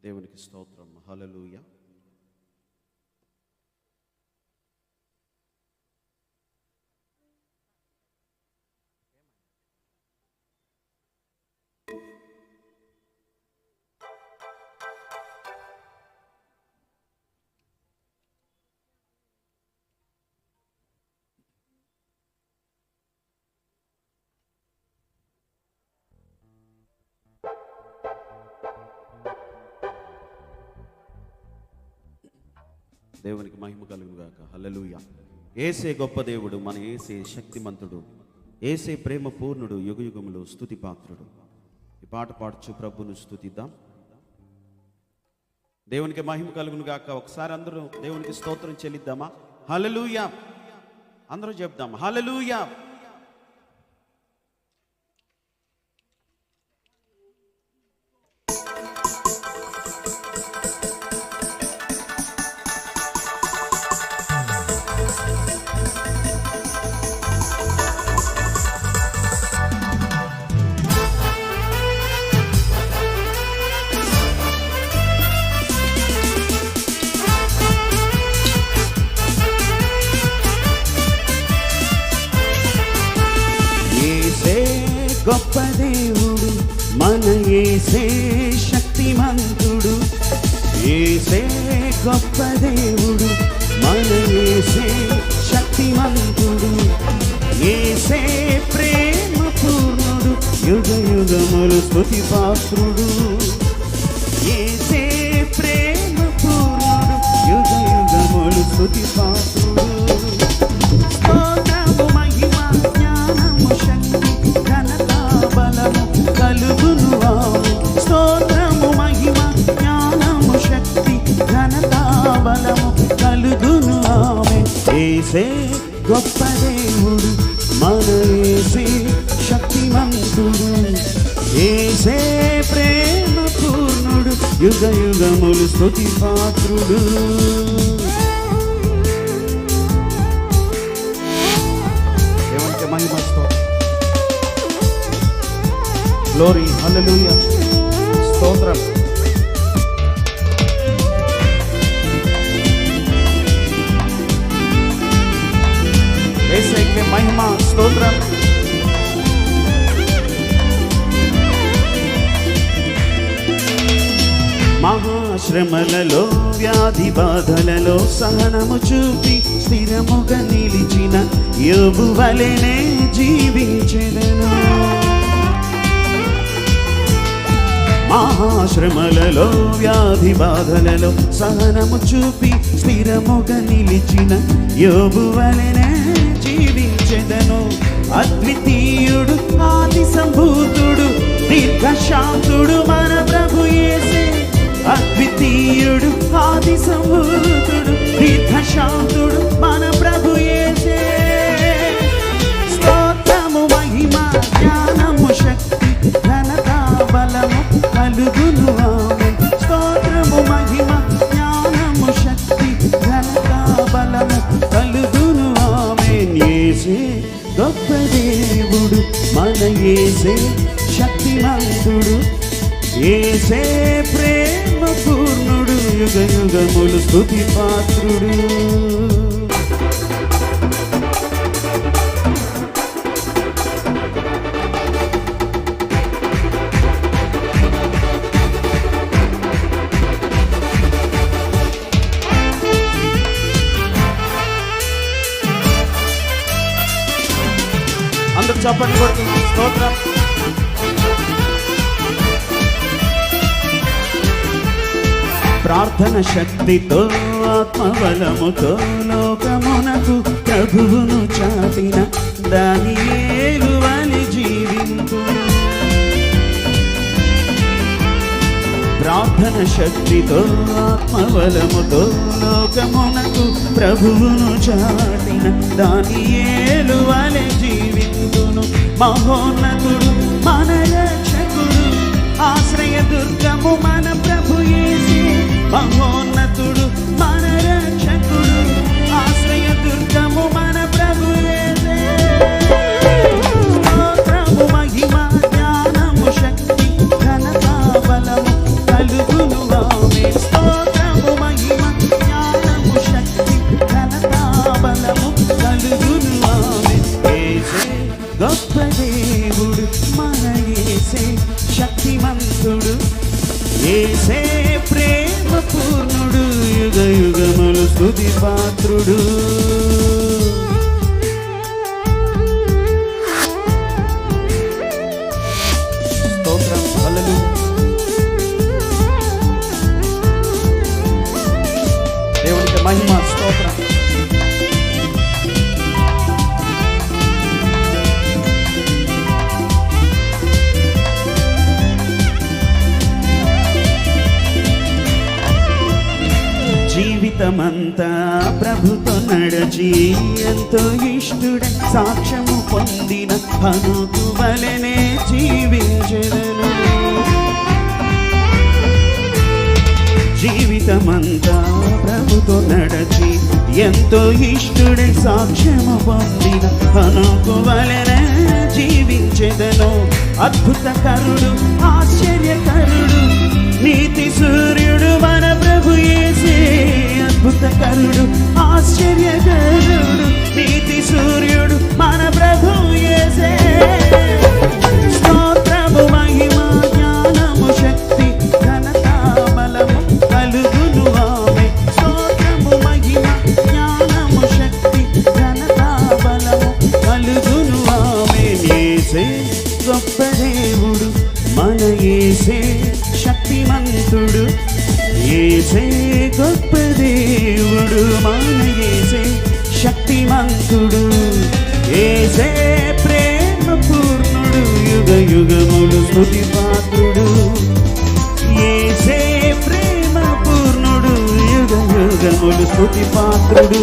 దేవునికి స్తోత్రం. హల్లెలూయా దేవునికి మహిమ కలుగుగాక హలలుయ ఏసే గొప్ప దేవుడు మన ఏసే శక్తిమంతుడు ఏసే ప్రేమ పూర్ణుడు యుగ యుగములు స్తుతి పాత్రుడు. ఈ పాట పాడుచు ప్రభును స్థుతిద్దాం. దేవునికి మహిమ కలుగునుగాక. ఒకసారి అందరూ దేవునికి స్తోత్రం చెల్లిద్దామా? హలలుయ అందరూ చెప్దాం హలలుయా మన ఏసే శక్తిమంతుడు ఏసే గొప్ప దేవుడు మన ఏసే శక్తిమంతుడు ఏసే ప్రేమ పూర్ణుడు యుగ యుగములు స్తుతి పాత్రుడు చేసే గొప్ప దేవుడు మన ఏసే శక్తిమంతుడు. ఏసే ప్రేమ పూర్ణుడు యుగ యుగములు స్తుతి పాత్రుడు దేవునికి మహిమ గ్లోరీ హల్లెలూయా స్తోత్రం. మహాశ్రమలలో వ్యాధి బాధలలో సహనము చూపి స్థిరముగా నిలిచిన యోగు వలెనే జీవించెదను. మహాశ్రమలలో వ్యాధి బాధలలో సహనము చూపి స్థిరముగా నిలిచిన యోగు వలెనే జీవించెదను. అద్వితీయుడు ఆది సంభూతుడు దీర్ఘశాంతుడు మన ప్రభు ఏసే అద్వితీయుడు ఆది సంభూతుడు దీర్ఘశాంతుడు మన ప్రభు స్తోత్రము మహిమ జ్ఞానము శక్తి ఘనత బలము కలుగును ఆమె. స్తోత్రము మహిమ జ్ఞానము శక్తి ఘనత బలము కలుగును ఆమె. ఏసే గొప్ప దేవుడు మన ఏసే శక్తిమంతుడు. ఏసే యుగ యుగములు స్తుతి పాత్రుడు. అందరూ చెప్పండి కొడుతుంది స్తోత్రం. ప్రార్థన శక్తితో ఆత్మబలముతో లోకమునకు ప్రభువును చాటిన దాని ఏలువని జీవింపు. ప్రార్థన శక్తితో ఆత్మబలముతో లోకమునకు ప్రభువును చాటిన దాని ఏలువలె జీవింతును మహోన్నతుడు మన రక్షకుడు ఆశ్రయ దుర్గము మన ప్రభుయే. amor స్థుతి పాత్రుడు. స్తోత్రం హల్లెలూయా. దేవునికి మహిమ జీవితమంతా ప్రభుతో నడచి ఎంతో ఇష్టుడై సాక్ష్యము పొందిన హనుకు వలెనే జీవించదను. జీవితమంతా ప్రభుతో నడచి ఎంతో ఇష్టుడై సాక్ష్యము పొందిన హనుకు వలెనే జీవించెదను. అద్భుతకరుడు ఆశ్చర్యకరుడు నీతి సూర్యుడు అద్భుతకరుడు ఆశ్చర్యకరుడు నీతి సూర్యుడు మన ప్రభు యేసే. స్తోత్రము మహిమ జ్ఞానము శక్తి ఘనత బలము కలుగును ఆమె. స్తోత్రము మహిమ జ్ఞానము శక్తి ఘనత బలము కలుగును ఆమె. యేసే గొప్ప దేవుడు మన ఏసే శక్తిమంతుడు. యేసే పురుషుడు ఏసే ప్రేమ పూర్ణుడు యుగ యుగములు స్థుతి పాత్రుడు. ఏసే ప్రేమ పూర్ణుడు యుగ యుగములు స్థుతి పాత్రుడు.